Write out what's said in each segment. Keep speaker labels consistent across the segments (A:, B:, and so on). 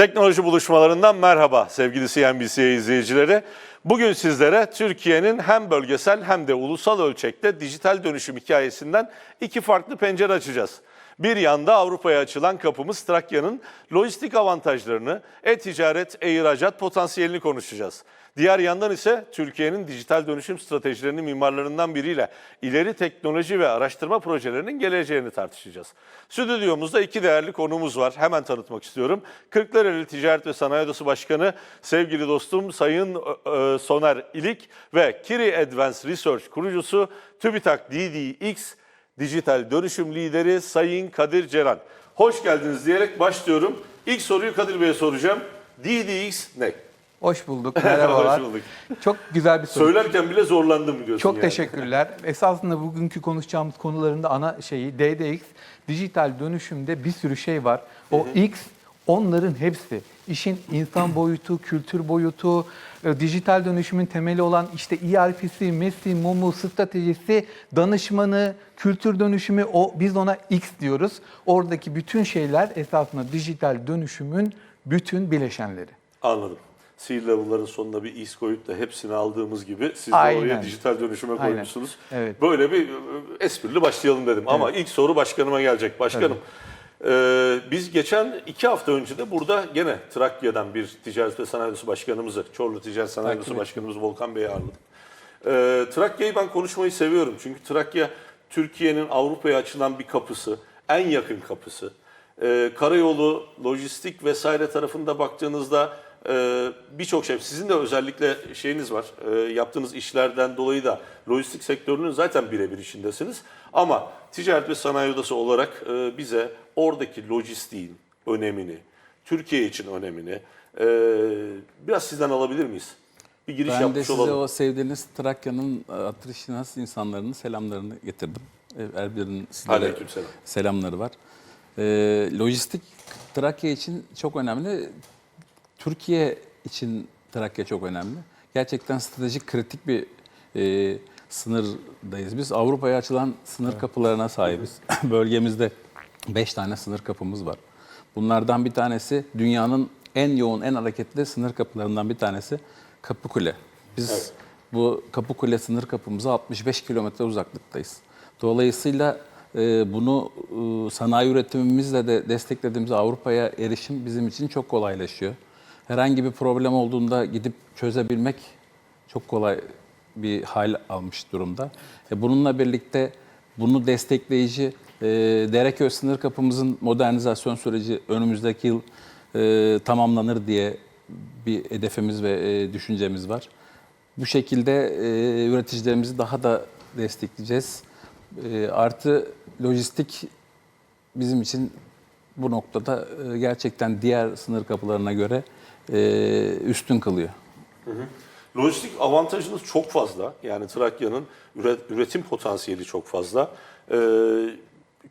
A: Teknoloji buluşmalarından merhaba sevgili CNBC izleyicileri. Bugün sizlere Türkiye'nin hem bölgesel hem de ulusal ölçekte dijital dönüşüm hikayesinden iki farklı pencere açacağız. Bir yanda Avrupa'ya açılan kapımız Trakya'nın lojistik avantajlarını, e-ticaret, e-ihracat potansiyelini konuşacağız. Diğer yandan ise Türkiye'nin dijital dönüşüm stratejilerinin mimarlarından biriyle ileri teknoloji ve araştırma projelerinin geleceğini tartışacağız. Stüdyomuzda iki değerli konuğumuz var. Hemen tanıtmak istiyorum. Kırklareli Ticaret ve Sanayi Odası Başkanı sevgili dostum Sayın e, Soner İlik ve Kiri Advanced Research kurucusu TÜBİTAK DDX dijital dönüşüm lideri Sayın Kadir Ceren. Hoş geldiniz diyerek başlıyorum. İlk soruyu Kadir Bey'e soracağım. DDX ne?
B: Hoş bulduk. Merhabalar.
A: Hoş bulduk.
B: Çok güzel bir soru.
A: Söylerken bile zorlandım diyorsun
B: Çok
A: yani.
B: teşekkürler. Esasında bugünkü konuşacağımız konularında ana şeyi DDX, dijital dönüşümde bir sürü şey var. O X onların hepsi. İşin insan boyutu, kültür boyutu, e, dijital dönüşümün temeli olan işte ERP'si, MES'i, MOM'u, stratejisi, danışmanı, kültür dönüşümü, o biz ona X diyoruz. Oradaki bütün şeyler esasında dijital dönüşümün bütün bileşenleri.
A: Anladım. C-level'ların sonuna bir X koyup da hepsini aldığımız gibi siz de
B: Aynen.
A: oraya dijital dönüşüme
B: Aynen.
A: koymuşsunuz.
B: Evet.
A: Böyle bir e, esprili başlayalım dedim. Ama ilk soru başkanıma gelecek. Başkanım, e, biz geçen iki hafta önce de burada gene Trakya'dan bir Ticaret ve Sanayi Başkanımızı, Çorlu Ticaret Sanayi Odası. Başkanımız Volkan Bey'i ağırladık. E, Trakya'yı ben konuşmayı seviyorum. Çünkü Trakya Türkiye'nin Avrupa'ya açılan bir kapısı, en yakın kapısı. E, karayolu, lojistik vesaire tarafında baktığınızda e, birçok şey, sizin de özellikle şeyiniz var, e, yaptığınız işlerden dolayı da lojistik sektörünün zaten birebir içindesiniz. Ama Ticaret ve Sanayi Odası olarak e, bize oradaki lojistiğin önemini, Türkiye için önemini e, biraz sizden alabilir miyiz? Bir giriş
C: Ben de
A: yapmış
C: size
A: olalım.
C: o sevdiğiniz Trakya'nın Atrişinas insanlarının selamlarını getirdim. Her birinin sizlere
A: Aleykümselam.
C: selamları var. E, lojistik Trakya için çok önemli. Türkiye için Trakya çok önemli. Gerçekten stratejik kritik bir e, sınırdayız. Biz Avrupa'ya açılan sınır kapılarına sahibiz. Bölgemizde 5 tane sınır kapımız var. Bunlardan bir tanesi dünyanın en yoğun, en hareketli sınır kapılarından bir tanesi Kapıkule. Biz
A: Evet.
C: bu Kapıkule sınır kapımıza 65 kilometre uzaklıktayız. Dolayısıyla e, bunu e, sanayi üretimimizle de desteklediğimiz Avrupa'ya erişim bizim için çok kolaylaşıyor. Herhangi bir problem olduğunda gidip çözebilmek çok kolay bir hal almış durumda. E, bununla birlikte bunu destekleyici e, Dereköy sınır kapımızın modernizasyon süreci önümüzdeki yıl e, tamamlanır diye bir hedefimiz ve e, düşüncemiz var. Bu şekilde e, üreticilerimizi daha da destekleyeceğiz. E, artı lojistik bizim için bu noktada e, gerçekten diğer sınır kapılarına göre e, üstün kılıyor.
A: Lojistik avantajınız çok fazla. Yani Trakya'nın üre- üretim potansiyeli çok fazla. Ee,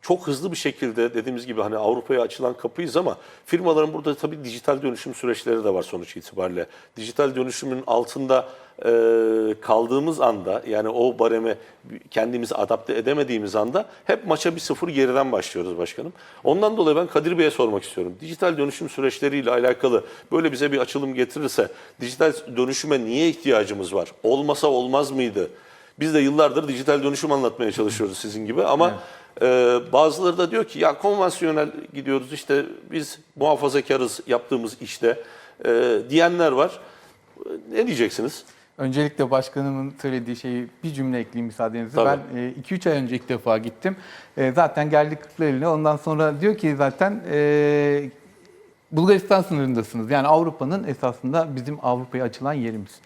A: çok hızlı bir şekilde dediğimiz gibi hani Avrupa'ya açılan kapıyız ama firmaların burada tabii dijital dönüşüm süreçleri de var sonuç itibariyle. Dijital dönüşümün altında e, kaldığımız anda yani o bareme kendimizi adapte edemediğimiz anda hep maça bir sıfır geriden başlıyoruz başkanım. Ondan dolayı ben Kadir Bey'e sormak istiyorum. Dijital dönüşüm süreçleriyle alakalı böyle bize bir açılım getirirse dijital dönüşüme niye ihtiyacımız var? Olmasa olmaz mıydı? Biz de yıllardır dijital dönüşüm anlatmaya çalışıyoruz sizin gibi ama e, bazıları da diyor ki ya konvansiyonel gidiyoruz işte biz muhafazakarız yaptığımız işte e, diyenler var. Ne diyeceksiniz?
B: Öncelikle başkanımın söylediği şeyi bir cümle ekleyeyim müsaadenizle.
A: Tabii.
B: Ben 2-3 ay önce ilk defa gittim. E, zaten geldik Kırklareli'ne. Ondan sonra diyor ki zaten e, Bulgaristan sınırındasınız. Yani Avrupa'nın esasında bizim Avrupa'ya açılan yerimiz.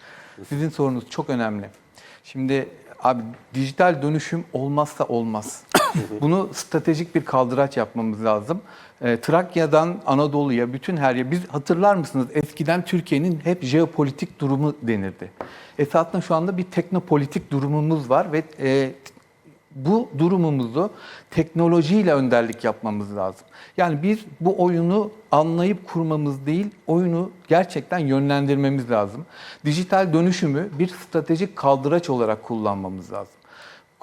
B: Sizin sorunuz çok önemli. Şimdi abi dijital dönüşüm olmazsa olmaz. Bunu stratejik bir kaldıraç yapmamız lazım. E, Trakya'dan Anadolu'ya bütün her yer. Biz hatırlar mısınız eskiden Türkiye'nin hep jeopolitik durumu denirdi. Esasında şu anda bir teknopolitik durumumuz var ve e, bu durumumuzu teknolojiyle önderlik yapmamız lazım. Yani biz bu oyunu anlayıp kurmamız değil, oyunu gerçekten yönlendirmemiz lazım. Dijital dönüşümü bir stratejik kaldıraç olarak kullanmamız lazım.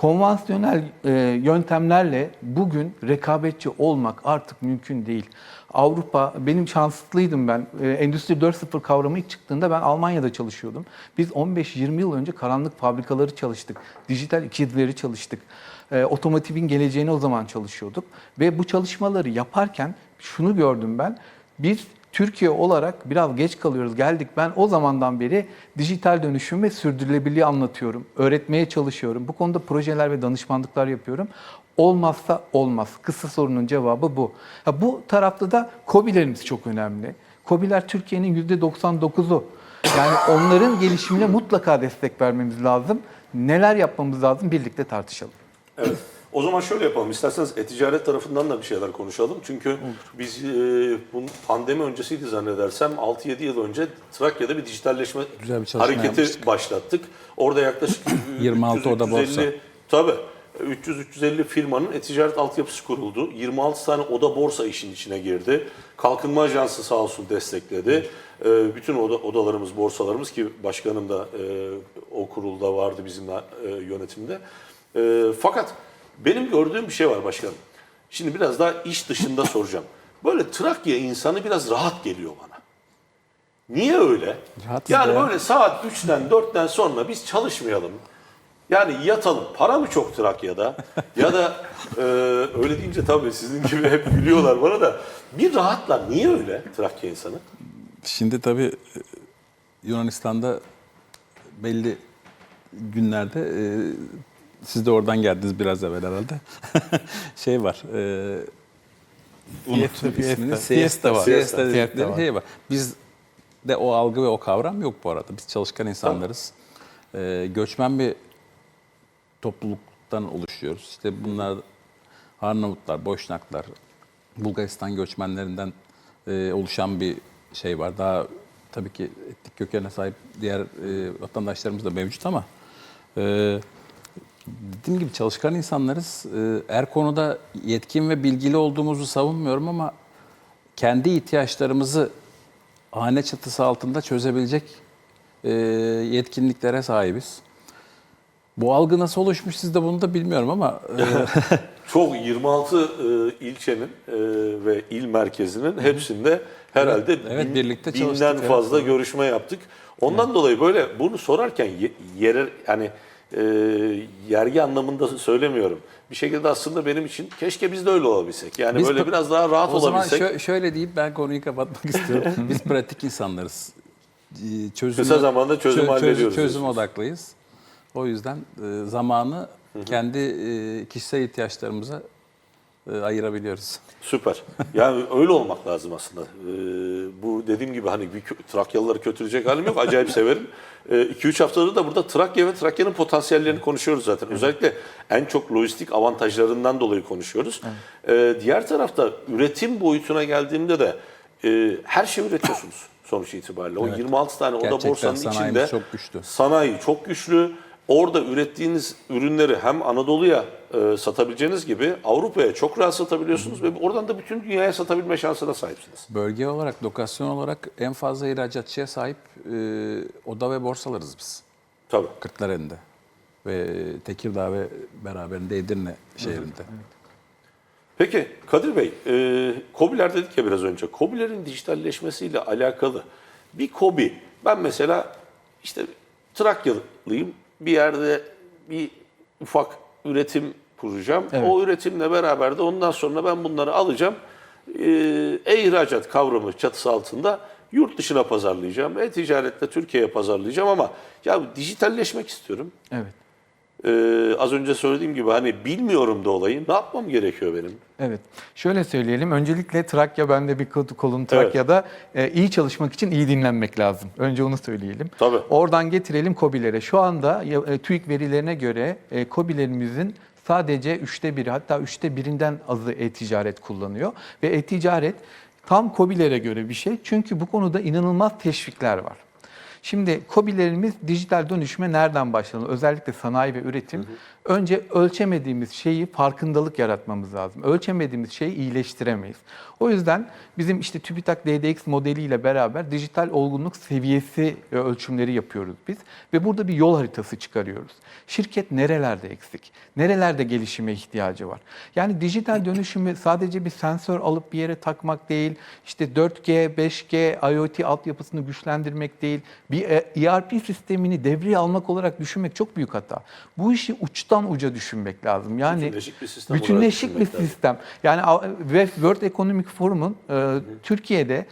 B: Konvansiyonel e, yöntemlerle bugün rekabetçi olmak artık mümkün değil. Avrupa, benim şanslıydım ben. E, Endüstri 4.0 kavramı ilk çıktığında ben Almanya'da çalışıyordum. Biz 15-20 yıl önce karanlık fabrikaları çalıştık. Dijital ikizleri çalıştık. E, otomotivin geleceğini o zaman çalışıyorduk. Ve bu çalışmaları yaparken şunu gördüm ben. Biz Türkiye olarak biraz geç kalıyoruz. Geldik ben o zamandan beri dijital dönüşüm ve sürdürülebilirliği anlatıyorum. Öğretmeye çalışıyorum. Bu konuda projeler ve danışmanlıklar yapıyorum. Olmazsa olmaz. Kısa sorunun cevabı bu. Ha, bu tarafta da KOBİ'lerimiz çok önemli. KOBİ'ler Türkiye'nin %99'u. Yani onların gelişimine mutlaka destek vermemiz lazım. Neler yapmamız lazım birlikte tartışalım.
A: Evet. O zaman şöyle yapalım. İsterseniz e-ticaret tarafından da bir şeyler konuşalım. Çünkü biz e, bunun pandemi öncesiydi zannedersem 6-7 yıl önce Trakya'da bir dijitalleşme
C: Güzel bir
A: hareketi
C: yapmıştık.
A: başlattık. Orada yaklaşık
C: 26 oda
A: 300-350
C: borsa.
A: Tabii. 300-350 firmanın e-ticaret altyapısı kuruldu. 26 tane oda borsa işin içine girdi. Kalkınma Ajansı sağ olsun destekledi. Ee, bütün oda, odalarımız, borsalarımız ki başkanım da e, o kurulda vardı bizimle e, yönetimde. E, fakat benim gördüğüm bir şey var başkanım. Şimdi biraz daha iş dışında soracağım. Böyle Trakya insanı biraz rahat geliyor bana. Niye öyle?
C: Rahatız
A: yani
C: ya.
A: böyle saat 3'ten 4'ten sonra biz çalışmayalım. Yani yatalım. Para mı çok Trakya'da? ya da e, öyle deyince tabii sizin gibi hep gülüyorlar bana da. Bir rahatlar. Niye öyle Trakya insanı?
C: Şimdi tabii e, Yunanistan'da belli günlerde e, siz de oradan geldiniz biraz evvel herhalde. şey var. E, unuttum ismini. Siesta var.
A: Siesta.
C: Dedikleri şey var. Biz de o algı ve o kavram yok bu arada. Biz çalışkan insanlarız. E, göçmen bir topluluktan oluşuyoruz. İşte bunlar Arnavutlar, Boşnaklar, Bulgaristan göçmenlerinden e, oluşan bir şey var. Daha tabii ki etnik kökene sahip diğer e, vatandaşlarımız da mevcut ama e, dediğim gibi çalışkan insanlarız. E, her konuda yetkin ve bilgili olduğumuzu savunmuyorum ama kendi ihtiyaçlarımızı hane çatısı altında çözebilecek e, yetkinliklere sahibiz. Bu algı nasıl oluşmuş siz de bunu da bilmiyorum ama e,
A: Çok 26 e, ilçenin ve il merkezinin hepsinde herhalde
C: evet,
A: bin-
C: birlikte
A: binden
C: çalıştık, evet,
A: fazla görüşme yaptık. Ondan dolayı böyle bunu sorarken ye- yere yani e, yergi anlamında söylemiyorum. Bir şekilde aslında benim için keşke biz de öyle olabilsek. Yani
C: Biz
A: böyle biraz daha rahat
C: o zaman
A: olabilsek.
C: şö- şöyle deyip ben konuyu kapatmak istiyorum. Biz pratik insanlarız. Ee, Çözümü,
A: Kısa zamanda çözüm hallediyoruz
C: Çözüm
A: diyorsunuz.
C: odaklıyız. O yüzden e, zamanı kendi e, kişisel ihtiyaçlarımıza e, ayırabiliyoruz.
A: Süper. Yani öyle olmak lazım aslında. Ee, bu dediğim gibi hani bir Trakyalıları kötüleyecek halim yok. Acayip severim. 2-3 haftadır da burada Trakya ve Trakya'nın potansiyellerini konuşuyoruz zaten. Özellikle en çok lojistik avantajlarından dolayı konuşuyoruz. Ee, diğer tarafta üretim boyutuna geldiğimde de e, her şeyi üretiyorsunuz sonuç itibariyle. O 26 tane oda
C: Gerçekten
A: borsanın
C: sanayimiz
A: içinde
C: çok güçlü.
A: sanayi çok güçlü. Orada ürettiğiniz ürünleri hem Anadolu'ya e, satabileceğiniz gibi Avrupa'ya çok rahat satabiliyorsunuz ve oradan da bütün dünyaya satabilme şansına sahipsiniz.
C: Bölge olarak, lokasyon olarak en fazla ihracatçıya sahip e, oda ve borsalarız biz.
A: Tabii.
C: Kırklareli'nde ve Tekirdağ ve beraberinde Edirne şehrinde.
A: Peki Kadir Bey, e, KOBİ'ler dedik ya biraz önce. KOBİ'lerin dijitalleşmesiyle alakalı bir KOBİ, ben mesela işte Trakyalıyım, bir yerde bir ufak üretim kuracağım.
B: Evet.
A: O üretimle beraber de ondan sonra ben bunları alacağım. E, e-ihracat kavramı çatısı altında yurt dışına pazarlayacağım. E-ticaretle Türkiye'ye pazarlayacağım ama ya dijitalleşmek istiyorum.
B: Evet.
A: Ee, az önce söylediğim gibi hani bilmiyorum da olayı. Ne yapmam gerekiyor benim?
B: Evet. Şöyle söyleyelim. Öncelikle Trakya, ben de bir kolum Trakya'da. e, iyi çalışmak için iyi dinlenmek lazım. Önce onu söyleyelim.
A: Tabii.
B: Oradan getirelim KOBİ'lere. Şu anda e, TÜİK verilerine göre e, KOBİ'lerimizin sadece üçte biri hatta üçte birinden azı e-ticaret kullanıyor. Ve e-ticaret tam KOBİ'lere göre bir şey. Çünkü bu konuda inanılmaz teşvikler var. Şimdi COBİ'lerimiz dijital dönüşüme nereden başlanır? Özellikle sanayi ve üretim. Önce ölçemediğimiz şeyi farkındalık yaratmamız lazım. Ölçemediğimiz şeyi iyileştiremeyiz. O yüzden bizim işte TÜBİTAK DDX modeliyle beraber dijital olgunluk seviyesi e, ölçümleri yapıyoruz biz. Ve burada bir yol haritası çıkarıyoruz. Şirket nerelerde eksik? Nerelerde gelişime ihtiyacı var? Yani dijital dönüşümü sadece bir sensör alıp bir yere takmak değil, işte 4G, 5G, IoT altyapısını güçlendirmek değil, bir e, ERP sistemini devreye almak olarak düşünmek çok büyük hata. Bu işi uçtan uca düşünmek lazım. Yani
A: Bütünleşik bir sistem
B: bütünleşik bir
A: lazım.
B: sistem. Yani ve World Economic Forum'un e, Türkiye'de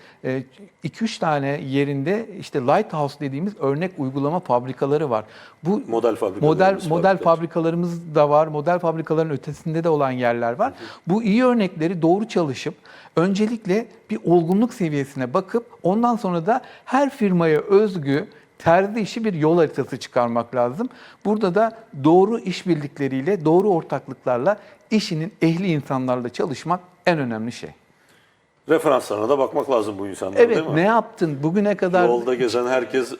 B: 2-3 tane yerinde işte Lighthouse dediğimiz örnek uygulama fabrikaları var. Bu
A: Model fabrikalarımız
B: model model fabrikalarımız da var. Model fabrikaların ötesinde de olan yerler var. Bu iyi örnekleri doğru çalışıp öncelikle bir olgunluk seviyesine bakıp ondan sonra da her firmaya özgü terzi işi bir yol haritası çıkarmak lazım. Burada da doğru işbirlikleriyle, doğru ortaklıklarla işinin ehli insanlarla çalışmak en önemli şey.
A: Referanslarına da bakmak lazım bu insanlara
B: Evet,
A: değil mi?
B: ne yaptın bugüne kadar?
A: Yolda gezen herkes e,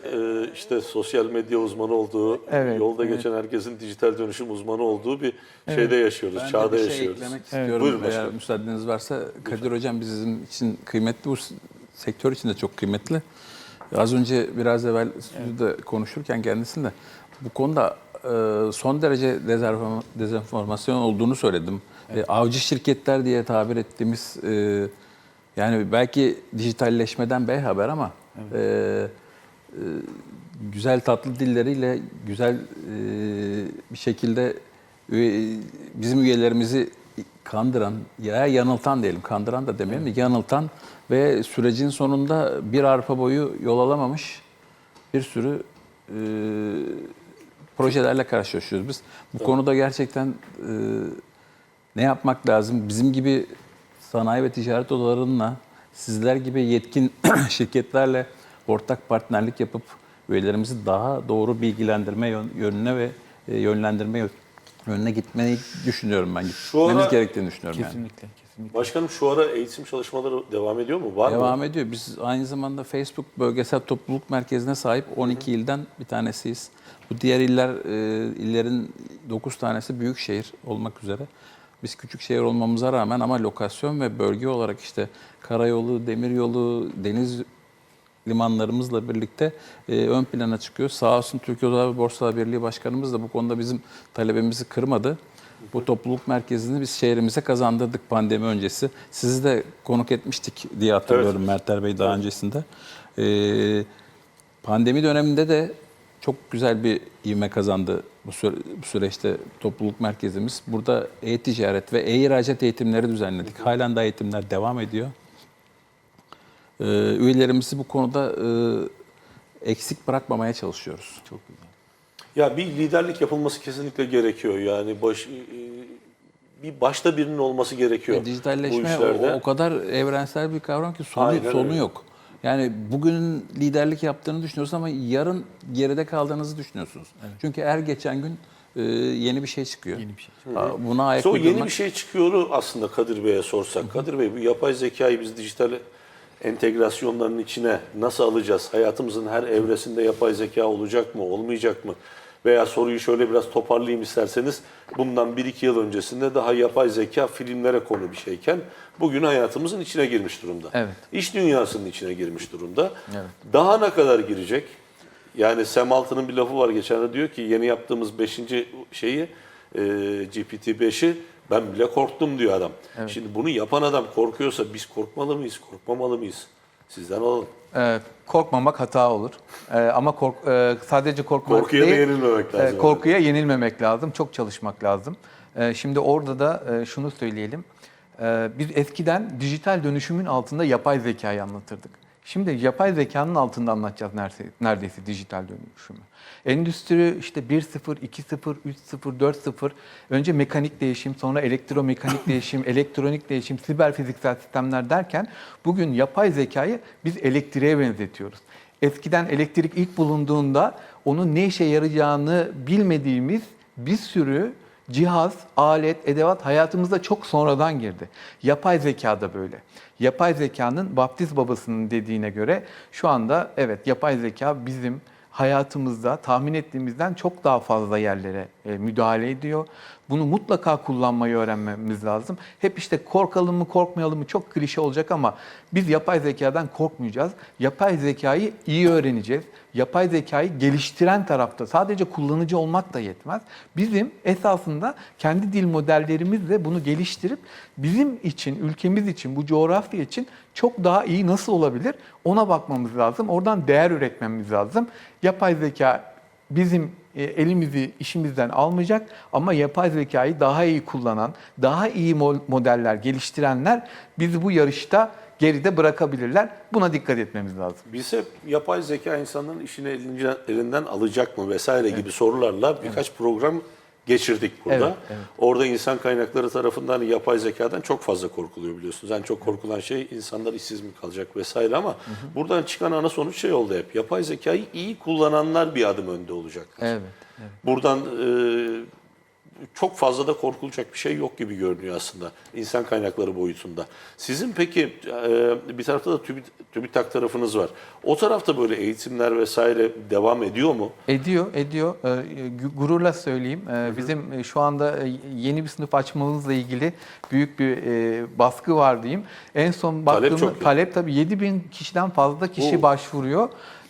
A: işte sosyal medya uzmanı olduğu,
B: Evet,
A: yolda
B: evet.
A: geçen herkesin dijital dönüşüm uzmanı olduğu bir şeyde yaşıyoruz,
C: Ben de
A: çağda
C: bir şey
A: yaşıyoruz.
C: eklemek
A: Evet.
C: istiyorum
A: Buyurun
C: eğer
A: başkanım.
C: müsaadeniz varsa. Kadir Hocam bizim için kıymetli, bu sektör için de çok kıymetli. Az önce biraz evvel stüdyoda konuşurken kendisinde bu konuda e, son derece dezenformasyon olduğunu söyledim. E, avcı şirketler diye tabir ettiğimiz e, yani belki dijitalleşmeden bey haber ama e, e, güzel tatlı dilleriyle güzel e, bir şekilde üye- bizim üyelerimizi kandıran ya yanıltan diyelim kandıran da demeyelim de yanıltan ve sürecin sonunda bir arpa boyu yol alamamış bir sürü e, projelerle karşılaşıyoruz biz. Bu konuda gerçekten e, ne yapmak lazım? Bizim gibi sanayi ve ticaret odalarıyla sizler gibi yetkin şirketlerle ortak partnerlik yapıp üyelerimizi daha doğru bilgilendirme yön- yönüne ve e, yönlendirme yönüne gitmeyi düşünüyorum ben.
A: Şu
C: Gitmemiz
A: ara-
C: gerektiğini düşünüyorum yani.
B: Kesinlikle, kesinlikle.
A: Başkanım şu ara eğitim çalışmaları devam ediyor mu? Var
C: Devam
A: mı?
C: ediyor. Biz aynı zamanda Facebook Bölgesel Topluluk Merkezi'ne sahip 12 ilden bir tanesiyiz. Bu diğer iller, e, illerin 9 tanesi büyük şehir olmak üzere. Biz küçük şehir olmamıza rağmen ama lokasyon ve bölge olarak işte karayolu, demiryolu, deniz limanlarımızla birlikte e, ön plana çıkıyor. Sağ olsun Türkiye Odalar ve Borsalar Birliği Başkanımız da bu konuda bizim talebimizi kırmadı. Bu topluluk merkezini biz şehrimize kazandırdık pandemi öncesi. Sizi de konuk etmiştik diye hatırlıyorum Mertler Bey daha öncesinde. E, pandemi döneminde de çok güzel bir ivme kazandı bu, süre- bu süreçte topluluk merkezimiz. Burada e-ticaret ve e-ihracat eğitimleri düzenledik. Halen daha eğitimler devam ediyor. Ee, üyelerimizi bu konuda e, eksik bırakmamaya çalışıyoruz.
B: Çok güzel.
A: Ya bir liderlik yapılması kesinlikle gerekiyor. Yani baş, e, bir başta birinin olması gerekiyor.
C: Ve dijitalleşme o, o kadar evrensel bir kavram ki sonu,
A: Aynen
C: sonu
A: öyle.
C: yok. Yani bugün liderlik yaptığını düşünüyorsunuz ama yarın geride kaldığınızı düşünüyorsunuz. Çünkü her geçen gün e, yeni bir şey çıkıyor.
B: Yeni bir şey
C: Aa, Buna ayak
A: So, yeni
C: uydurmak-
A: bir şey çıkıyor aslında Kadir Bey'e sorsak. Kadir Bey bu yapay zekayı biz dijital entegrasyonların içine nasıl alacağız? Hayatımızın her evresinde yapay zeka olacak mı, olmayacak mı? Veya soruyu şöyle biraz toparlayayım isterseniz. Bundan 1-2 yıl öncesinde daha yapay zeka filmlere konu bir şeyken bugün hayatımızın içine girmiş durumda.
B: Evet.
A: İş dünyasının içine girmiş durumda.
B: Evet.
A: Daha ne kadar girecek? Yani Sam Altın'ın bir lafı var geçen de diyor ki yeni yaptığımız 5. şeyi e, GPT-5'i ben bile korktum diyor adam. Şimdi bunu yapan adam korkuyorsa biz korkmalı mıyız, korkmamalı mıyız? Sizden alalım.
B: Ee, korkmamak hata olur. Ee, ama kork, e, sadece korkmak
A: Korkuya
B: değil,
A: yenilmemek lazım.
B: e, korkuya yenilmemek lazım. Çok çalışmak lazım. Ee, şimdi orada da e, şunu söyleyelim. Ee, biz eskiden dijital dönüşümün altında yapay zekayı anlatırdık. Şimdi yapay zekanın altında anlatacağız neredeyse, neredeyse dijital dönüşümü. Endüstri işte 1.0, 2.0, 3.0, 4.0 önce mekanik değişim, sonra elektromekanik değişim, elektronik değişim, siber fiziksel sistemler derken bugün yapay zekayı biz elektriğe benzetiyoruz. Eskiden elektrik ilk bulunduğunda onun ne işe yarayacağını bilmediğimiz bir sürü cihaz, alet, edevat hayatımıza çok sonradan girdi. Yapay zeka da böyle. Yapay zekanın vaftiz babasının dediğine göre şu anda evet yapay zeka bizim hayatımızda tahmin ettiğimizden çok daha fazla yerlere e, müdahale ediyor. Bunu mutlaka kullanmayı öğrenmemiz lazım. Hep işte korkalım mı korkmayalım mı çok klişe olacak ama biz yapay zekadan korkmayacağız. Yapay zekayı iyi öğreneceğiz. Yapay zekayı geliştiren tarafta sadece kullanıcı olmak da yetmez. Bizim esasında kendi dil modellerimizle bunu geliştirip bizim için, ülkemiz için, bu coğrafya için çok daha iyi nasıl olabilir ona bakmamız lazım. Oradan değer üretmemiz lazım. Yapay zeka bizim elimizi işimizden almayacak ama yapay zekayı daha iyi kullanan, daha iyi mo- modeller geliştirenler bizi bu yarışta geride bırakabilirler. Buna dikkat etmemiz lazım.
A: Biz hep yapay zeka insanların işini elinden, elinden alacak mı vesaire gibi sorularla birkaç program geçirdik burada.
B: Evet, evet.
A: Orada insan kaynakları tarafından yapay zekadan çok fazla korkuluyor biliyorsunuz. En çok korkulan şey insanlar işsiz mi kalacak vesaire ama buradan çıkan ana sonuç şey oldu hep. Yapay zekayı iyi kullananlar bir adım önde olacaklar.
B: Evet. evet.
A: Buradan e, çok fazla da korkulacak bir şey yok gibi görünüyor aslında insan kaynakları boyutunda. Sizin peki e, bir tarafta da TÜBİ- TÜBİTAK tarafınız var. O tarafta böyle eğitimler vesaire devam ediyor mu?
B: Ediyor, ediyor. Gu- Gururla söyleyeyim. Ee, Bizim e, şu anda e, yeni bir sınıf açmamızla ilgili büyük bir e, baskı var diyeyim. En son
A: Talep
B: baktığımız
A: çok
B: talep tabii 7 bin kişiden fazla kişi
A: Oo.
B: başvuruyor.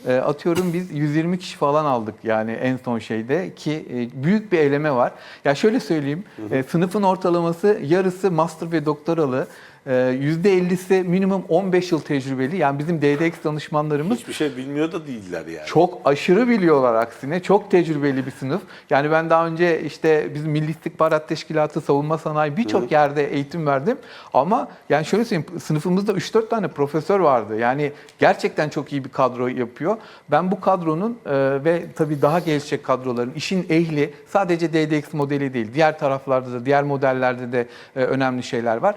B: Ee, Atıyorum biz 120 kişi falan aldık yani en son şeyde ki e, büyük bir eleme var. Ya şöyle söyleyeyim, e, sınıfın ortalaması yarısı master ve doktoralı, %50'si minimum 15 yıl tecrübeli. Yani bizim DDX danışmanlarımız
A: Hiçbir şey bilmiyor da değiller yani.
B: çok aşırı biliyorlar aksine. Çok tecrübeli bir sınıf. Yani ben daha önce işte bizim Milli İstihbarat Teşkilatı, Savunma Sanayi birçok yerde eğitim verdim. Ama yani şöyle söyleyeyim sınıfımızda 3-4 tane profesör vardı. Yani gerçekten çok iyi bir kadro yapıyor. Ben bu kadronun e, ve tabii daha gelişecek kadroların işin ehli sadece DDX modeli değil. Diğer taraflarda da diğer modellerde de e, önemli şeyler var.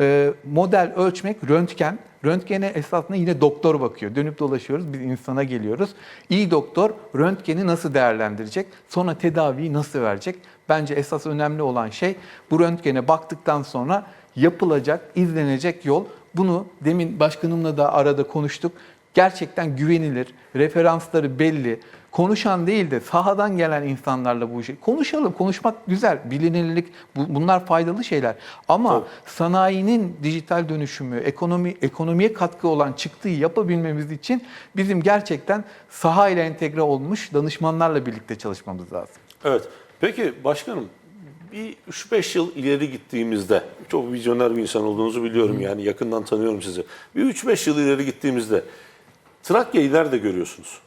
B: E, model ölçmek röntgen. Röntgene esasında yine doktor bakıyor. Dönüp dolaşıyoruz, biz insana geliyoruz. İyi doktor röntgeni nasıl değerlendirecek, sonra tedaviyi nasıl verecek? Bence esas önemli olan şey bu röntgene baktıktan sonra yapılacak, izlenecek yol. Bunu demin başkanımla da arada konuştuk. Gerçekten güvenilir, referansları belli, konuşan değil de sahadan gelen insanlarla bu işi konuşalım. Konuşmak güzel, bilinirlik bu- bunlar faydalı şeyler. Ama
A: Tabii.
B: sanayinin dijital dönüşümü, ekonomi ekonomiye katkı olan çıktığı yapabilmemiz için bizim gerçekten saha ile entegre olmuş danışmanlarla birlikte çalışmamız lazım.
A: Evet. Peki başkanım bir 3-5 yıl ileri gittiğimizde çok vizyoner bir insan olduğunuzu biliyorum yani yakından tanıyorum sizi. Bir 3-5 yıl ileri gittiğimizde Trakya'yı nerede görüyorsunuz?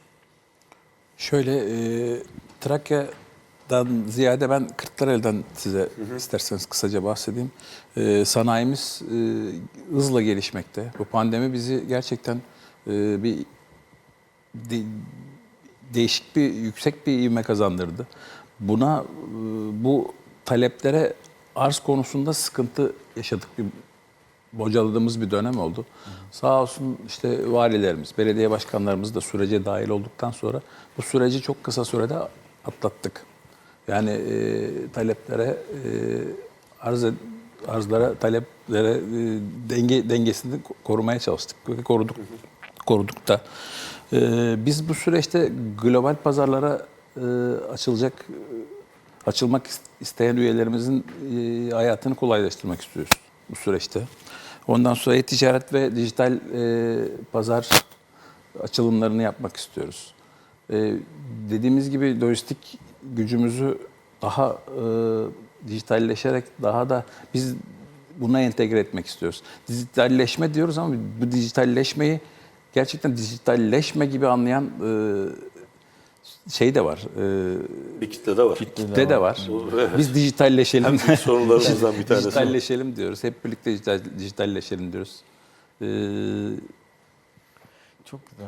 C: Şöyle e, Trakya'dan ziyade ben Kırklareli'den size isterseniz kısaca bahsedeyim. E, sanayimiz e, hızla gelişmekte. Bu pandemi bizi gerçekten e, bir de- değişik bir yüksek bir ivme kazandırdı. Buna e, bu taleplere arz konusunda sıkıntı yaşadık bir bocaladığımız bir dönem oldu. Sağ olsun işte valilerimiz, belediye başkanlarımız da sürece dahil olduktan sonra bu süreci çok kısa sürede atlattık. Yani e, taleplere e, arz arzlara, taleplere e, denge dengesini ko- korumaya çalıştık koruduk. Koruduk da. E, biz bu süreçte global pazarlara e, açılacak e, açılmak is- isteyen üyelerimizin e, hayatını kolaylaştırmak istiyoruz bu süreçte. Ondan sonra e-ticaret ve dijital e, pazar açılımlarını yapmak istiyoruz. E, dediğimiz gibi lojistik gücümüzü daha e, dijitalleşerek daha da biz buna entegre etmek istiyoruz. Dijitalleşme diyoruz ama bu dijitalleşmeyi gerçekten dijitalleşme gibi anlayan e, şey de var. E,
A: Bir kitle de var.
C: kitle de var.
A: Evet.
C: Biz dijitalleşelim.
A: Büyük sorunlarımızdan bir tanesi.
C: dijitalleşelim diyoruz. Hep birlikte dijital, dijitalleşelim diyoruz. Ee,
B: Çok güzel.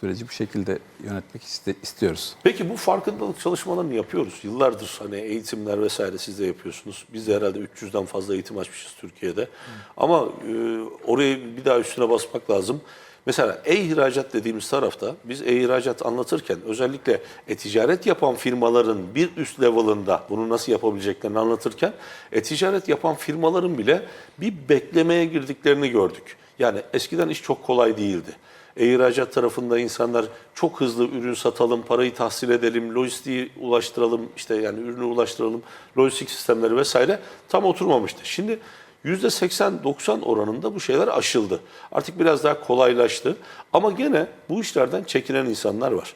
C: süreci bu şekilde yönetmek iste- istiyoruz.
A: Peki bu farkındalık çalışmalarını yapıyoruz. Yıllardır hani eğitimler vesaire siz de yapıyorsunuz. Biz de herhalde 300'den fazla eğitim açmışız Türkiye'de. Ama e, oraya bir daha üstüne basmak lazım. Mesela e-ihracat dediğimiz tarafta biz e-ihracat anlatırken özellikle e-ticaret yapan firmaların bir üst level'ında bunu nasıl yapabileceklerini anlatırken e-ticaret yapan firmaların bile bir beklemeye girdiklerini gördük. Yani eskiden iş çok kolay değildi. E-ihracat tarafında insanlar çok hızlı ürün satalım, parayı tahsil edelim, lojistiği ulaştıralım, işte yani ürünü ulaştıralım, lojistik sistemleri vesaire tam oturmamıştı. Şimdi %80-90 oranında bu şeyler aşıldı. Artık biraz daha kolaylaştı. Ama gene bu işlerden çekinen insanlar var.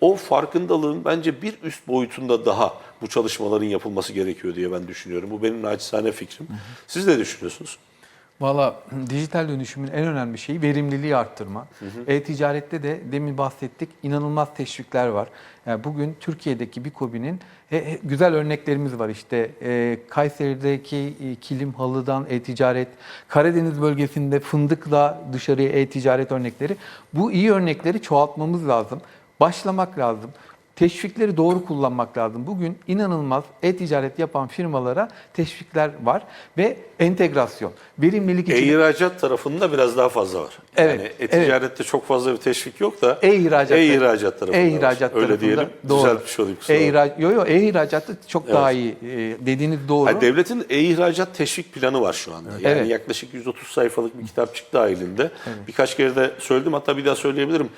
A: O farkındalığın bence bir üst boyutunda daha bu çalışmaların yapılması gerekiyor diye ben düşünüyorum. Bu benim naçizane fikrim. Siz ne düşünüyorsunuz?
B: Valla dijital dönüşümün en önemli şeyi verimliliği arttırma. E-ticarette de demin bahsettik inanılmaz teşvikler var. Yani bugün Türkiye'deki Bikobi'nin he- he- güzel örneklerimiz var. İşte e, Kayseri'deki e, kilim halıdan e-ticaret, Karadeniz bölgesinde fındıkla dışarıya e-ticaret örnekleri. Bu iyi örnekleri çoğaltmamız lazım. Başlamak lazım. Teşvikleri doğru kullanmak lazım. Bugün inanılmaz e-ticaret yapan firmalara teşvikler var ve entegrasyon. Verimlilik için
A: E-ihracat tarafında biraz daha fazla var.
B: Evet,
A: Yani e-ticarette çok fazla bir teşvik yok da
B: e-ihracat
A: e-ihracat tarafında
B: e-ihracat.
A: Öyle diyelim.
B: doğru.
A: Düzeltmiş olayım kusura.
B: E-ihrac- yo yo e-ihracatta çok
A: Evet.
B: daha iyi e, dediğiniz doğru.
A: Hayır, devletin e-ihracat teşvik planı var şu anda. Yani
B: Evet.
A: yaklaşık 130 sayfalık bir kitap çıktı dahilinde. Birkaç kere de söyledim hatta bir daha söyleyebilirim.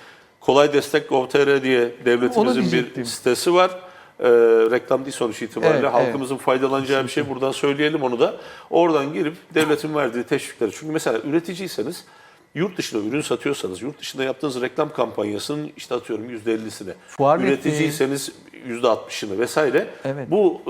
A: Kolay Destek Gov.tr diye devletimizin bir sitesi var. Ee, reklam değil sonuç itibariyle.
B: Evet,
A: Halkımızın faydalanacağı bir şey buradan söyleyelim onu da. Oradan girip devletin verdiği teşvikleri. Çünkü mesela üreticiyseniz yurt dışına ürün satıyorsanız, yurt dışında yaptığınız reklam kampanyasının işte atıyorum %50'sini,
B: Fuar
A: üreticiyseniz %60'ını vesaire.
B: Evet.
A: Bu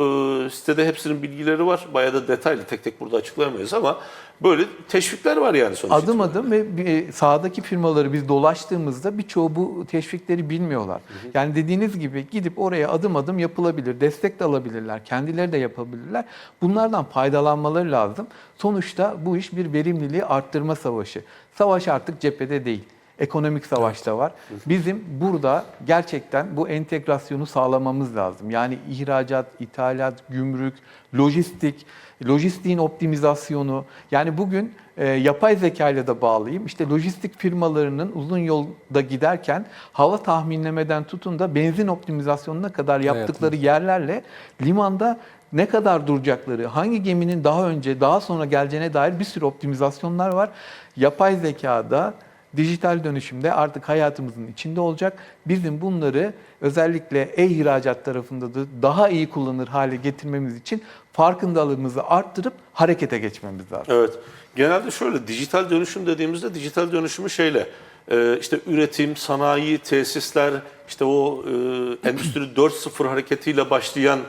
A: e, sitede hepsinin bilgileri var. Bayağı da detaylı tek tek burada açıklayamayız ama böyle teşvikler var yani sonuç
B: Adım
A: itibariyle.
B: adım ve bir- sahadaki firmaları biz dolaştığımızda birçoğu bu teşvikleri bilmiyorlar. Yani dediğiniz gibi gidip oraya adım adım yapılabilir. Destek de alabilirler. Kendileri de yapabilirler. Bunlardan faydalanmaları lazım. Sonuçta bu iş bir verimliliği arttırma savaşı. Savaş artık cephede değil. Ekonomik savaşta var. Bizim burada gerçekten bu entegrasyonu sağlamamız lazım. Yani ihracat, ithalat, gümrük, lojistik, lojistiğin optimizasyonu. Yani bugün e, yapay zeka ile de bağlayayım. İşte lojistik firmalarının uzun yolda giderken hava tahminlemeden tutun da benzin optimizasyonuna kadar yaptıkları yerlerle limanda ne kadar duracakları, hangi geminin daha önce, daha sonra geleceğine dair bir sürü optimizasyonlar var. Yapay zekada dijital dönüşümde artık hayatımızın içinde olacak. Bizim bunları özellikle e-ihracat tarafında da daha iyi kullanır hale getirmemiz için farkındalığımızı arttırıp harekete geçmemiz lazım.
A: Evet. Genelde şöyle dijital dönüşüm dediğimizde dijital dönüşümü şeyle e, işte üretim, sanayi, tesisler, işte o e, endüstri 4.0 hareketiyle başlayan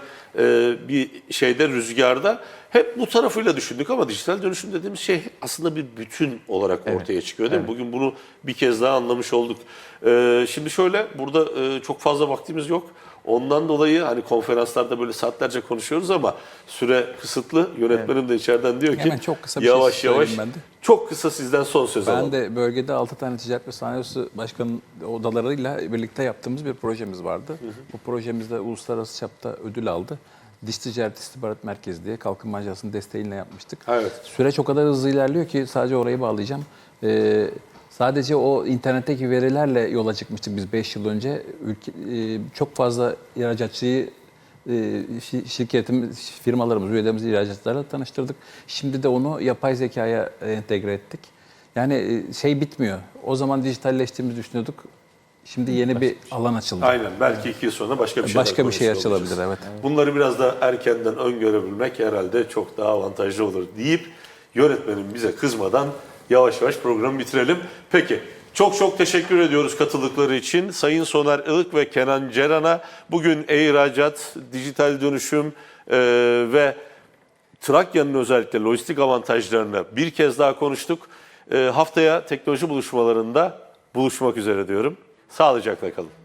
A: bir şeyde rüzgarda hep bu tarafıyla düşündük ama dijital dönüşüm dediğimiz şey aslında bir bütün olarak ortaya çıkıyor değil mi? Bugün bunu bir kez daha anlamış olduk. E, şimdi şöyle burada e, çok fazla vaktimiz yok. Ondan dolayı hani konferanslarda böyle saatlerce konuşuyoruz ama süre kısıtlı. Yönetmenim de içeriden diyor ki
C: çok kısa bir şey
A: yavaş
C: söyleyeyim
A: yavaş
C: ben de.
A: çok kısa sizden son söz
C: Ben
A: alalım.
C: de bölgede 6 tane ticaret ve sanayi odası başkanı odalarıyla birlikte yaptığımız bir projemiz vardı. Bu projemizde uluslararası çapta ödül aldı. Diş Ticaret İstihbarat Merkezi diye Kalkınma Ajansı'nın desteğiyle yapmıştık.
A: Evet.
C: Süreç o kadar hızlı ilerliyor ki sadece orayı bağlayacağım. Ee, sadece o internetteki verilerle yola çıkmıştık biz 5 yıl önce. Ülke, e, çok fazla ihracatçıyı e, şi- şirketimiz, firmalarımız, üyelerimizi ihracatçılarla tanıştırdık. Şimdi de onu yapay zekaya entegre ettik. Yani e, şey bitmiyor. O zaman dijitalleştiğimizi düşünüyorduk. Şimdi yeni bir alan açıldı.
A: Aynen. Belki iki yıl sonra başka bir şey
C: Başka bir şey açılabilir evet.
A: Bunları biraz da erkenden öngörebilmek herhalde çok daha avantajlı olur deyip yönetmenim bize kızmadan yavaş yavaş programı bitirelim. Peki. Çok çok teşekkür ediyoruz katıldıkları için. Sayın Soner Ilık ve Kenan Ceran'a bugün e-ihracat, dijital dönüşüm e, ve Trakya'nın özellikle lojistik avantajlarını bir kez daha konuştuk. E, haftaya teknoloji buluşmalarında buluşmak üzere diyorum. Sağlıcakla kalın.